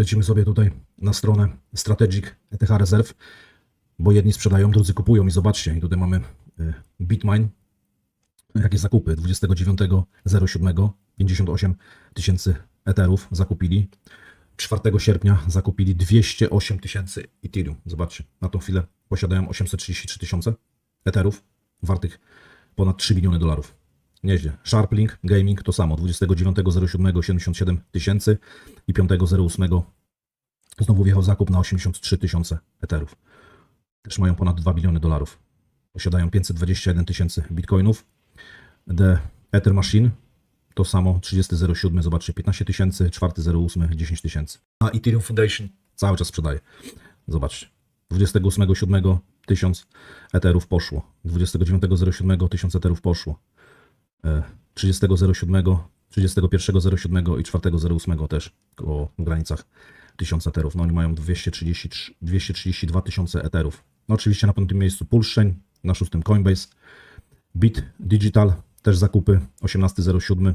Lecimy sobie tutaj na stronę Strategic ETH Reserve, bo jedni sprzedają, drudzy kupują i zobaczcie, i tutaj mamy y, Bitmine, jakie zakupy 29.07 58 tysięcy Etherów zakupili. 4 sierpnia zakupili 208 tysięcy Ethereum. Zobaczcie, na tą chwilę posiadają 833 tysiące Etherów, wartych ponad 3 miliony dolarów. Nieźle. Sharplink Gaming to samo. 29.07 77 tysięcy i 5.08 znowu wjechał zakup na 83 tysiące Etherów. Też mają ponad 2 biliony dolarów. Posiadają 521 tysięcy bitcoinów. The Ether Machine to samo 30.07, zobaczcie, 15 tysięcy, 4.08, 10 tysięcy. A Ethereum Foundation cały czas sprzedaje. Zobaczcie. 28.07 1000 Etherów poszło. 29.07 1000 Etherów poszło. E, 30.07, 31.07 i 4.08 też w granicach 1000 Etherów. No oni mają 233, 232 tysiące Etherów. No oczywiście na piątym miejscu Pulschain, na szóstym Coinbase, Bit Digital też zakupy 18.07